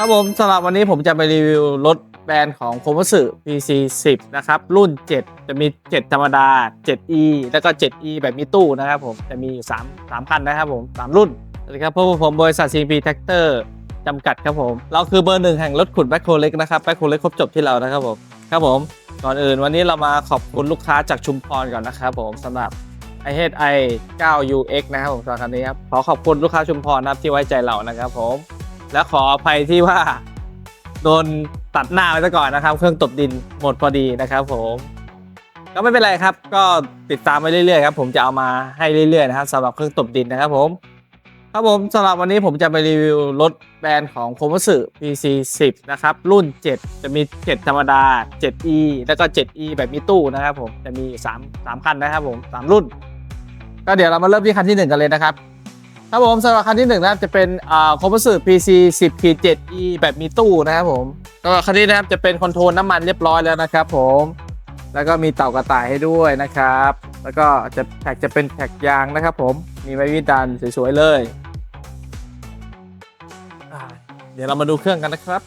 ครับผมสำหรับวันนี้ผมจะไปรีวิวรถแบรนด์ของโคมสึ PC 10นะครับ รุ่น 7 จะมี 7 ธรรมดา 7E แล้วก็ 7E แบบมีตู้นะครับผม จะมีอยู่3 3คันนะครับผม 3 รุ่นสวัสดีครับพวกผมบริษัท CP Tractor จำกัดครับผม เราคือเบอร์หนึ่งแห่งรถขุดแบ็คโคเล็กนะครับแบ็คโคเล็กครบจบที่เรานะครับผม ครับผม ก่อนอื่นวันนี้เรามาขอบคุณลูกค้าจากชุมพรก่อนนะครับผมสำหรับ i h i 9 UX นะครับผมสำหรับคันนี้ครับขอขอบคุณลูกค้าชุมพรนะครับที่ไว้ใจเรานะครับผม และขออภัยที่ว่าโดนตัดหน้าไปซะก่อนนะครับ เครื่องตบดินหมดพอดีนะครับ ผม ก็ไม่เป็นไรครับ ก็ติดตามไปเรื่อยๆครับผมจะเอามาให้เรื่อยๆนะครับสำหรับเครื่องตบดินนะครับ ผม ครับผมสำหรับวันนี้ผมจะไปรีวิวรถแบรนด์ของโคมสึ PC 10นะครับรุ่น 7 จะมี 7 ธรรมดา 7E แล้วก็ 7E แบบมีตู้นะครับ ผมจะมี3 3คันนะครับ ผม3รุ่น ก็เดี๋ยวเรามาเริ่มที่คันที่ 1 กันเลยนะครับ ครับผมสำหรับคันที่หนึ่งนะครับจะเป็นอ่าคอมพิวเตอร์ PC 10 7 E แบบมีตู้นะครับผมก็คันนี้นะครับจะเป็นคอนโทรลน้ำมันเรียบร้อยแล้วนะครับผมแล้วก็มีเต่ากระต่ายให้ด้วยนะครับ แล้วก็จะแท็กจะเป็นแท็กยางนะครับ ผม มีไม้วิดันสวยๆเลย เดี๋ยวเรามาดูเครื่องกันนะครับ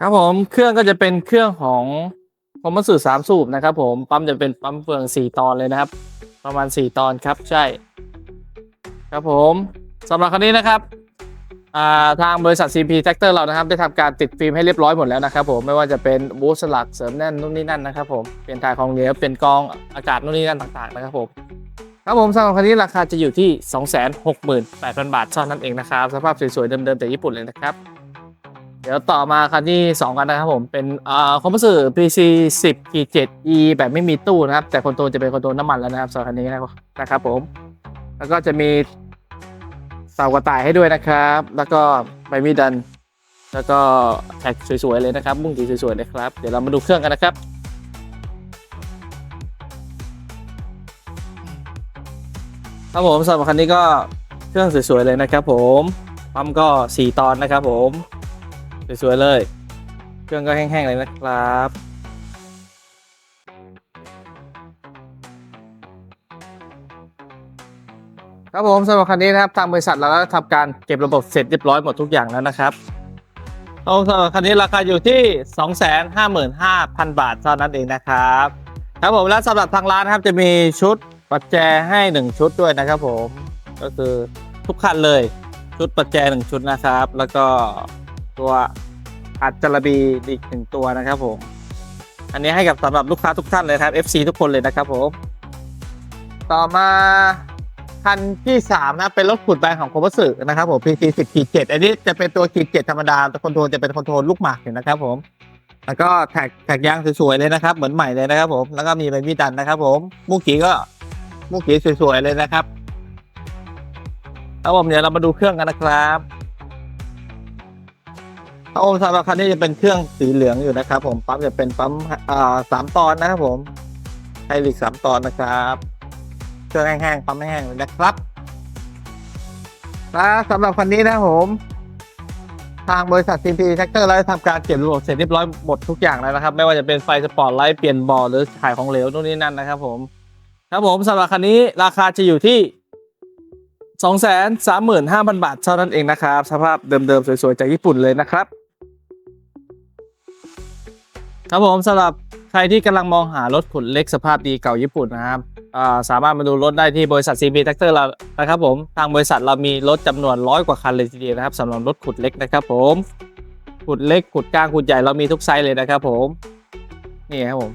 ครับผม เครื่องก็จะเป็นเครื่องของ ผมมาสื่อสามสูบนะครับผมปั๊มจะเป็นปั๊มเฟืองสี่ตอนเลยนะครับ ประมาณสี่ตอนครับใช่ ครับผมสำหรับคันนี้นะครับาทางบริษัท CP Tractor เรานะครับ ได้ทำการติดฟิล์มให้เรียบร้อยหมดแล้วนะครับผมไม่ว่าจะเป็นบูสลักเสริมแน่นนู่นนี่นั่นนะครับผมเปลี่ยนถ่ายของเหลวเป็นกองอากาศนู่นนี่นั่นต่างๆนะครับผมครับผมสำหรับคันนี้ราคาจะอยู่ที่ 268,000 บาทเท่านั้นเองนะครับ สภาพสวยๆเดิมๆแต่ญี่ปุ่นเลยนะครับ เดี๋ยวต่อมาคันที่ 2 กันนะครับผมเป็นอ่าคอมพิวเตอร์ PC 10 7 E แบบไม่มีตู้นะครับ แต่คอนโทรลจะเป็นคอนโทรลน้ำมันแล้วนะครับสำหรับคันนี้นะครับผม แล้วก็จะมีเสากระต่ายให้ด้วยนะครับ แล้วก็ใบมีดดัน แล้วก็แท็กสวยๆเลยนะครับ มุ้งสีสวยๆเลยครับ เดี๋ยวเรามาดูเครื่องกันนะครับครับผมสำหรับคันนี้ก็เครื่องสวยๆเลยนะครับผมปั๊มก็ 4 ตอนนะครับผม สวยๆเลย เครื่องก็แห้งๆเลยนะครับ ครับผมสำหรับคันนี้นะครับทางบริษัทเราก็ทำการเก็บระบบเสร็จเรียบร้อยหมดทุกอย่างแล้วนะครับตรงสำหรับคันนี้ราคาอยู่ที่ 255,000 บาทเท่านั้นเองนะครับ ครับผมและสำหรับทางร้านนะครับจะมีชุดปัจแจให้ 1 ชุดด้วยนะครับผมก็คือทุกคันเลยชุดปัจแจหนึ่งชุดนะครับ แล้วก็ ตัวอัดจระบีอีกหนึ่งตัวนะครับผม อันนี้ให้กับสำหรับลูกค้าทุกท่านเลยครับ FC ทุกคนเลยนะครับผม ต่อมาคันที่3นะเป็นรถขุดแบรนด์ของโคมสึนะครับผม PT 10ขีด7อันนี้จะเป็นตัวขีด7ธรรมดาแต่คอนโทรลจะเป็นคอนโทรลลูกหมากอยู่นะครับผม แล้วก็แท็กแท็กยางสวยๆเลยนะครับ เหมือนใหม่เลยนะครับผมแล้วก็มีใบมีดดันนะครับ ผมมุกขีก็มุกขีสวยๆเลยนะครับแล้วผมเดี๋ยวเรามาดูเครื่องกันนะครับ ครับผมสำหรับคันนี้จะเป็นเครื่องสีเหลืองอยู่นะครับ ผมปั๊มจะเป็นปั๊มอ่าสามตอนนะครับผมไฮลิกสามตอนนะครับเครื่องแห้งๆปั๊มแห้งๆเลยนะครับและสำหรับคันนี้นะผมทางบริษัท CP Tractor เราได้ทำการเก็บระบบเสร็จเรียบร้อยหมดทุกอย่างแล้วนะครับ ไม่ว่าจะเป็นไฟสปอร์ตไลท์เปลี่ยนบอร์ดหรือถ่ายของเหลวนู่นนี่นั่นนะครับผมครับผมสำหรับคันนี้ราคาจะอยู่ที่ 235,000 บาทเท่านั้นเองนะครับ สภาพเดิมๆ สวยๆ จากญี่ปุ่นเลยนะครับ ครับผมสำหรับใครที่กำลังมองหารถขุดเล็กสภาพดีเก่าญี่ปุ่นนะครับสามารถมาดูรถได้ที่บริษัท CP Tractor เรานะครับผมทางบริษัทเรามีรถจำนวนร้อยกว่าคันเลยทีเดียวนะครับสำหรับรถขุดเล็กนะครับผมขุดเล็กขุดกลางขุดใหญ่เรามีทุกไซส์เลยนะครับผมนี่ครับผม